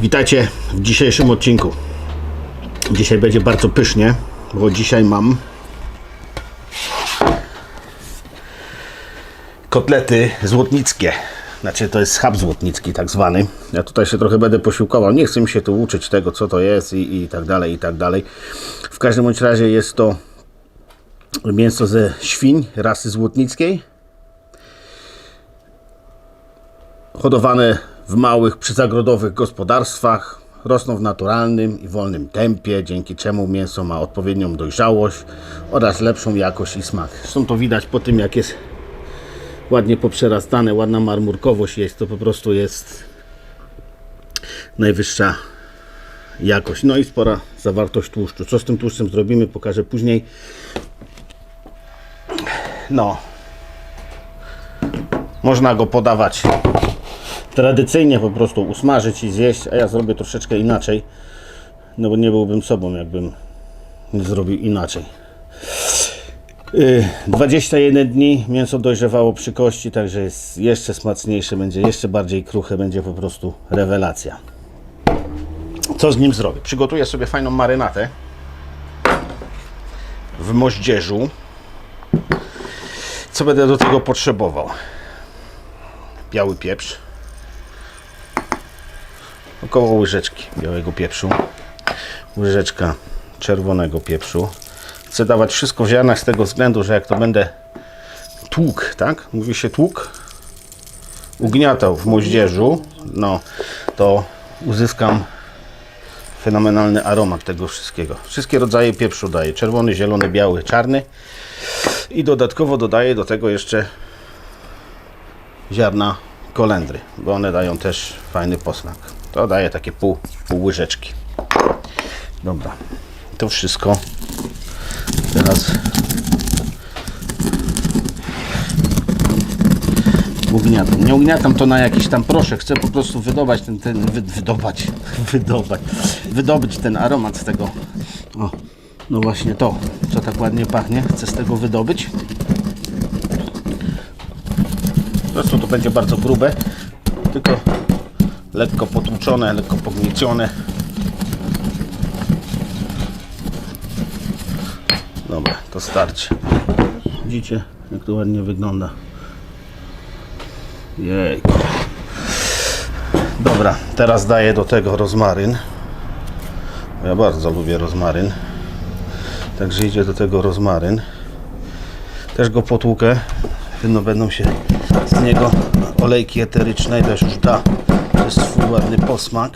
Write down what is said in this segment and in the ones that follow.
Witajcie w dzisiejszym odcinku. Dzisiaj będzie bardzo pysznie, bo dzisiaj mam kotlety złotnickie. Znaczy to jest schab złotnicki tak zwany. Ja tutaj się trochę będę posiłkował. Nie chcę mi się tu uczyć tego, co to jest i, i tak dalej, i tak dalej. W każdym bądź razie jest to mięso ze świń rasy złotnickiej. Hodowane w małych, przyzagrodowych gospodarstwach. Rosną w naturalnym i wolnym tempie, dzięki czemu mięso ma odpowiednią dojrzałość oraz lepszą jakość i smak. Zresztą to widać po tym, jak jest ładnie poprzerastane, ładna marmurkowość jest, to po prostu jest najwyższa jakość. No i spora zawartość tłuszczu. Co z tym tłuszczem zrobimy, pokażę później. No. Można go podawać tradycyjnie po prostu usmażyć i zjeść, a ja zrobię troszeczkę inaczej. No bo nie byłbym sobą, jakbym zrobił inaczej. Y, 21 dni mięso dojrzewało przy kości, także jest jeszcze smaczniejsze, będzie jeszcze bardziej kruche, będzie po prostu rewelacja. Co z nim zrobię? Przygotuję sobie fajną marynatę w moździerzu. Co będę do tego potrzebował? Biały pieprz. Około łyżeczki białego pieprzu. Łyżeczka czerwonego pieprzu. Chcę dawać wszystko w ziarnach z tego względu, że jak to będę tłuk, tak? Mówi się tłuk? Ugniatał w moździerzu, no to uzyskam fenomenalny aromat tego wszystkiego. Wszystkie rodzaje pieprzu daję. Czerwony, zielony, biały, czarny. I dodatkowo dodaję do tego jeszcze ziarna kolendry, bo one dają też fajny posmak. To daje takie pół, pół łyżeczki. Dobra, to wszystko teraz ugniatam. Nie ugniatam to na jakiś tam proszek, chcę po prostu wydobyć ten, ten wy, wydobać, wydobać, wydobyć ten aromat z tego. O, no właśnie to, co tak ładnie pachnie, chcę z tego wydobyć. Prostu to będzie bardzo grube, tylko lekko potłuczone, lekko pogniecione. Dobra, to starczy. Widzicie, jak to ładnie wygląda. Jej. Dobra, teraz daję do tego rozmaryn. Ja bardzo lubię rozmaryn. Także idzie do tego rozmaryn. Też go potłukę. Będą się z niego olejki eteryczne i też już da jest swój ładny posmak.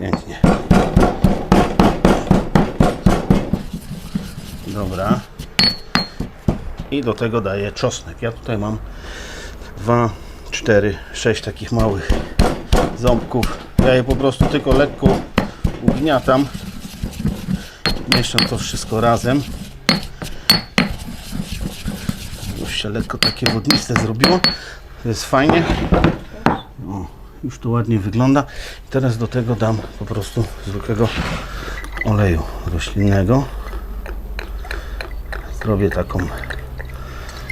Pięknie. Dobra. I do tego daję czosnek. Ja tutaj mam 2, 4, 6 takich małych ząbków. Ja je po prostu tylko lekko ugniatam. Mieszam to wszystko razem. Już się lekko takie wodniste zrobiło. Jest fajnie. O, już to ładnie wygląda. I teraz do tego dam po prostu zwykłego oleju roślinnego. Zrobię taką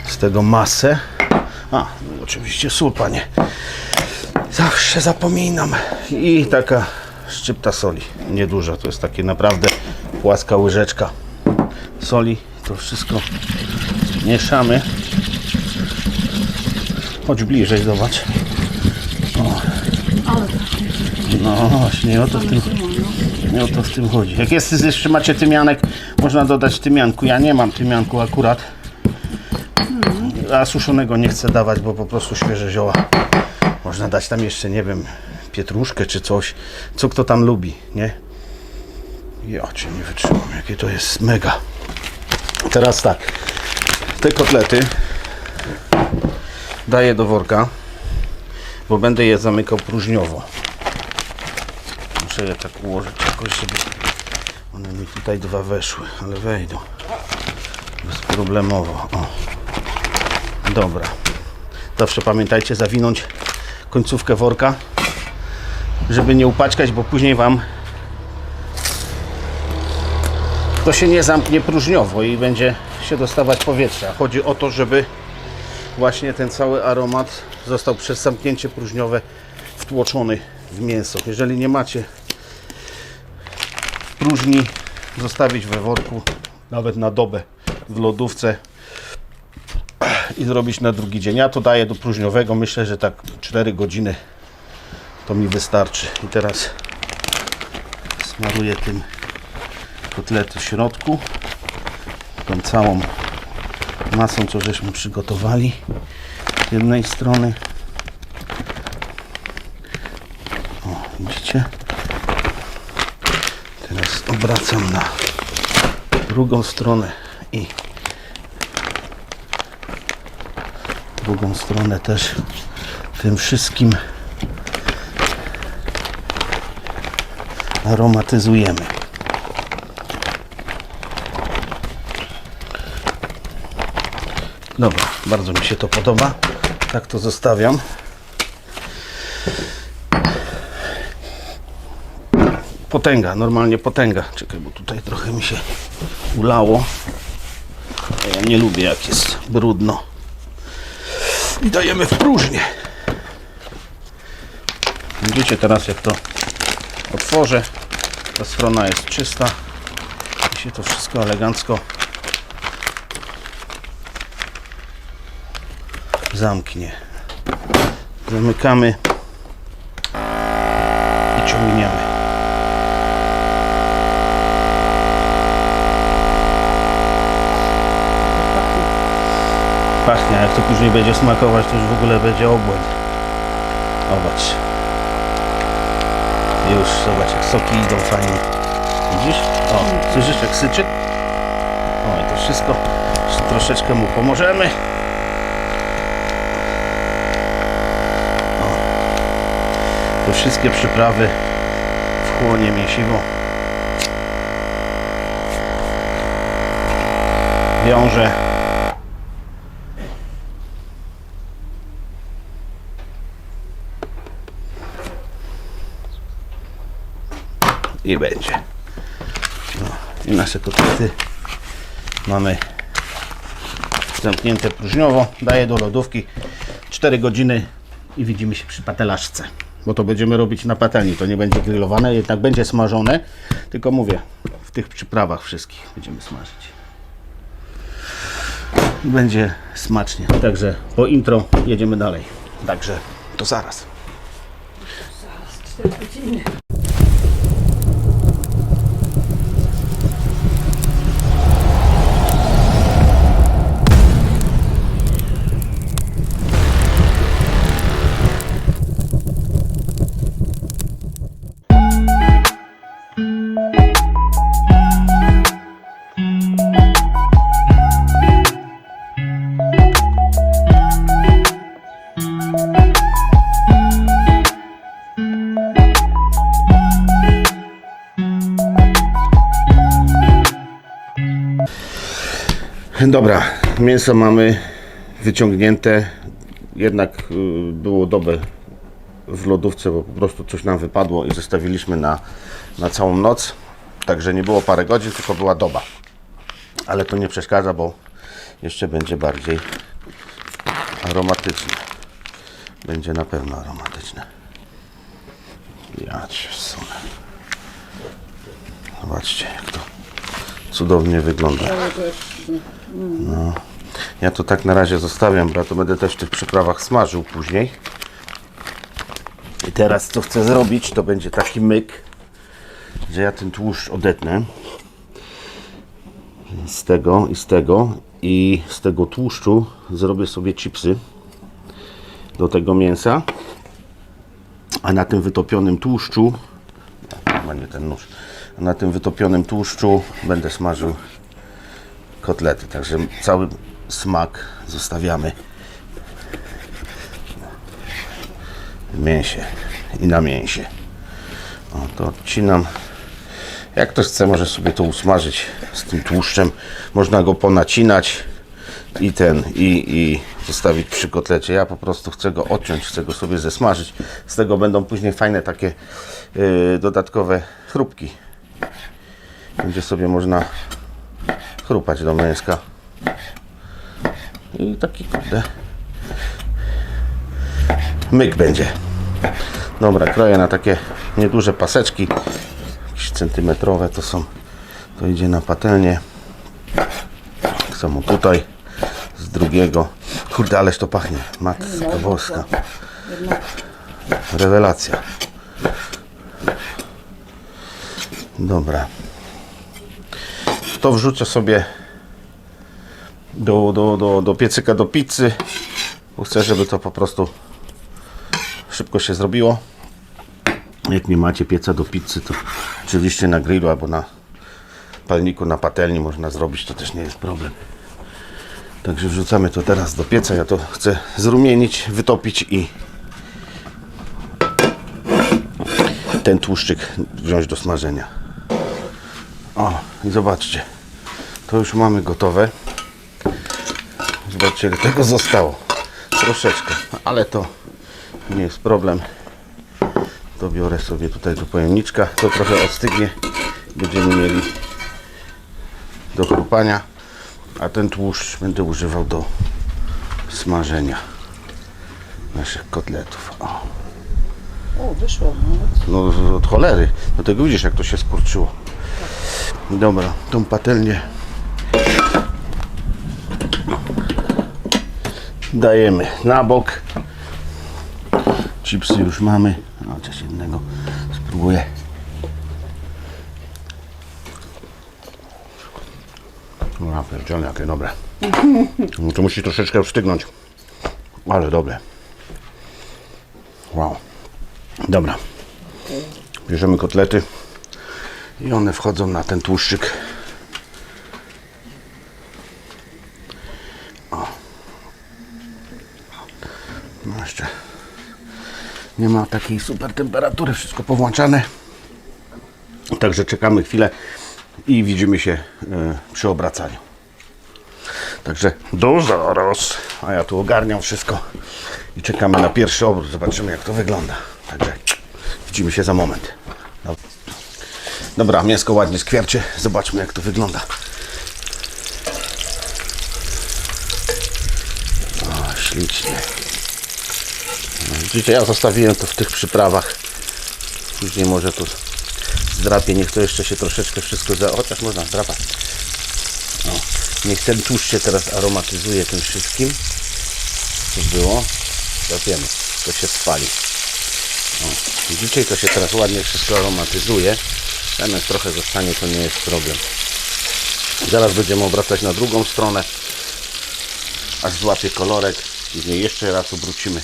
z tego masę. A, no oczywiście sól, panie. Zawsze zapominam. I taka szczypta soli. Nieduża, to jest takie naprawdę płaska łyżeczka soli. To wszystko mieszamy. Chodź bliżej, zobacz. No właśnie, nie o to w tym, nie o to w tym chodzi. Jak jest jeszcze macie tymianek, można dodać tymianku. Ja nie mam tymianku akurat. A suszonego nie chcę dawać, bo po prostu świeże zioła. Można dać tam jeszcze, nie wiem, pietruszkę czy coś, co kto tam lubi, nie? Ja cię nie wytrzymam, jakie to jest mega. Teraz tak, te kotlety daję do worka, bo będę je zamykał próżniowo. Muszę je tak ułożyć jakoś, żeby one mi tutaj dwa weszły, ale wejdą. Bezproblemowo. O. Dobra. Zawsze pamiętajcie zawinąć końcówkę worka, żeby nie upaćkać, bo później Wam to się nie zamknie próżniowo i będzie się dostawać powietrza. Chodzi o to, żeby właśnie ten cały aromat został przez zamknięcie próżniowe wtłoczony w mięso. Jeżeli nie macie próżni, zostawić we worku nawet na dobę w lodówce i zrobić na drugi dzień. Ja to daję do próżniowego. Myślę, że tak 4 godziny to mi wystarczy. I teraz smaruję tym kotlety w środku. Tą całą masą, co żeśmy przygotowali z jednej strony. O, widzicie? Teraz obracam na drugą stronę i drugą stronę też tym wszystkim aromatyzujemy. Dobra, bardzo mi się to podoba. Tak to zostawiam. Potęga, normalnie potęga. Czekaj, bo tutaj trochę mi się ulało. Ja nie lubię jak jest brudno. I dajemy w próżnię. Widzicie teraz jak to otworzę. Ta strona jest czysta. I się to wszystko elegancko zamknie. Zamykamy i ciągniemy. Pachnie, a jak to później będzie smakować, to już w ogóle będzie obłęd. Zobacz. Już, zobacz jak soki idą fajnie. Widzisz? O, słyszysz jak syczy? O, i to wszystko troszeczkę mu pomożemy. To wszystkie przyprawy wchłonie mięsiwo. Wiąże. I będzie. No, I nasze kotlety mamy zamknięte próżniowo. Daję do lodówki 4 godziny i widzimy się przy patelaszce. Bo to będziemy robić na patelni. To nie będzie grillowane, jednak będzie smażone. Tylko mówię, w tych przyprawach wszystkich będziemy smażyć. Będzie smacznie. Także po intro jedziemy dalej. Także to zaraz. Dobra, mięso mamy wyciągnięte. Jednak y, było dobę w lodówce, bo po prostu coś nam wypadło i zostawiliśmy na, na całą noc. Także nie było parę godzin, tylko była doba. Ale to nie przeszkadza, bo jeszcze będzie bardziej aromatyczne. Będzie na pewno aromatyczne. Ja cię wsunę. Zobaczcie, jak to cudownie wygląda. No. Ja to tak na razie zostawiam, bo to będę też w tych przyprawach smażył później. I teraz co chcę zrobić, to będzie taki myk, że ja ten tłuszcz odetnę z tego i z tego i z tego tłuszczu zrobię sobie chipsy do tego mięsa. A na tym wytopionym tłuszczu, chyba nie ten nóż, a na tym wytopionym tłuszczu będę smażył kotlety. Także cały smak zostawiamy w mięsie i na mięsie. O, to odcinam. Jak ktoś chce, może sobie to usmażyć z tym tłuszczem. Można go ponacinać i ten, i, i zostawić przy kotlecie. Ja po prostu chcę go odciąć, chcę go sobie zesmażyć. Z tego będą później fajne takie yy, dodatkowe chrupki. Będzie sobie można chrupać do mięska. I taki kurde myk będzie. Dobra, kroję na takie nieduże paseczki. Jakieś centymetrowe to są. To idzie na patelnię. Tak samo tutaj. Z drugiego. Kurde, ależ to pachnie. Matka boska. Rewelacja. Dobra. To wrzucę sobie do, do, do, do piecyka do pizzy. Bo chcę, żeby to po prostu szybko się zrobiło. Jak nie macie pieca do pizzy, to oczywiście na grillu albo na palniku na patelni można zrobić, to też nie jest problem. Także wrzucamy to teraz do pieca. Ja to chcę zrumienić, wytopić i ten tłuszczyk wziąć do smażenia. O, i zobaczcie. To już mamy gotowe. Zobaczcie, ile tego zostało. Troszeczkę, ale to nie jest problem. To biorę sobie tutaj do pojemniczka. To trochę ostygnie. Będziemy mieli do chrupania. A ten tłuszcz będę używał do smażenia naszych kotletów. O. O, wyszło. No. No od cholery. Do tego widzisz jak to się skurczyło. Dobra, tą patelnię dajemy na bok. Chipsy już mamy. Chociaż jednego spróbuję. No, pierdziele, jakie dobre. No to musi troszeczkę ustygnąć. Ale dobre. Wow. Dobra. Bierzemy kotlety i one wchodzą na ten tłuszczyk. O. No jeszcze nie ma takiej super temperatury, wszystko powłączane. Także czekamy chwilę i widzimy się e, przy obracaniu. Także do zaraz. A ja tu ogarniam wszystko i czekamy na pierwszy obrót. Zobaczymy jak to wygląda. Także widzimy się za moment. Dob- Dobra, mięsko ładnie skwiercie. Zobaczmy jak to wygląda. O, ślicznie. No, Widzicie, ja zostawiłem to w tych przyprawach. Później może to zdrapie. Niech to jeszcze się troszeczkę wszystko za... Chociaż można zdrapać. No. Niech ten tłuszcz się teraz aromatyzuje tym wszystkim. Co było? Zapiemy. To się spali. O. Widzicie, to się teraz ładnie wszystko aromatyzuje. Zamiast trochę zostanie, to nie jest problem. Zaraz będziemy obracać na drugą stronę. Aż złapie kolorek. Później jeszcze raz obrócimy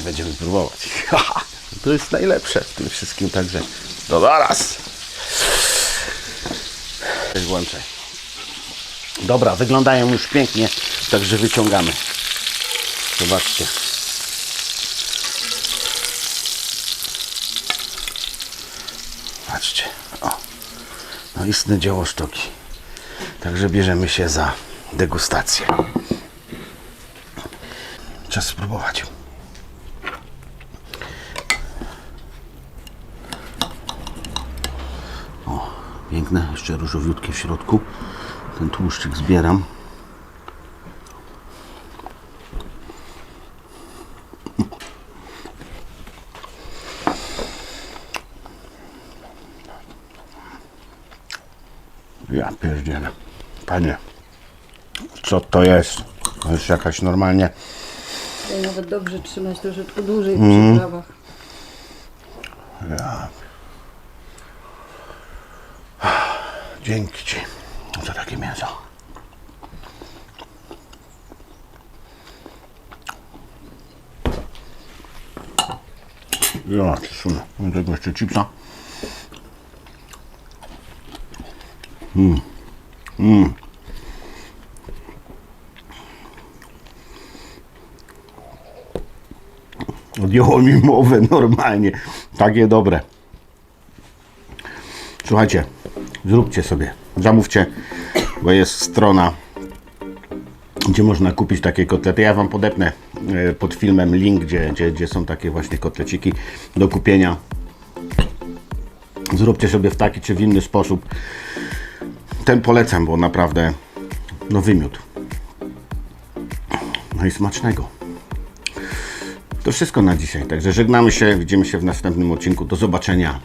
i będziemy próbować. To jest najlepsze w tym wszystkim, także to zaraz. Włączaj. Dobra, wyglądają już pięknie, także wyciągamy. Zobaczcie. Patrzcie. O. No istne dzieło sztuki. Także bierzemy się za degustację. Czas spróbować. O, piękne, jeszcze różowiutkie w środku. Ten tłuszczyk zbieram. Ja pierdzielę. Panie, co to jest? To jest jakaś normalnie... Tutaj nawet dobrze trzymać troszeczkę dłużej w przyprawach. Dzięki Ci za takie mięso. Ja, ci sunę. Do tego jeszcze chipsa. Odjęło mi mowę normalnie. Takie dobre. Słuchajcie, zróbcie sobie, zamówcie, bo jest strona, gdzie można kupić takie kotlety. Ja Wam podepnę e, pod filmem link, gdzie, gdzie, gdzie są takie właśnie kotleciki do kupienia. Zróbcie sobie w taki czy w inny sposób. Ten polecam, bo naprawdę No wymiód. No i smacznego. To wszystko na dzisiaj. Także żegnamy się. Widzimy się w następnym odcinku. Do zobaczenia.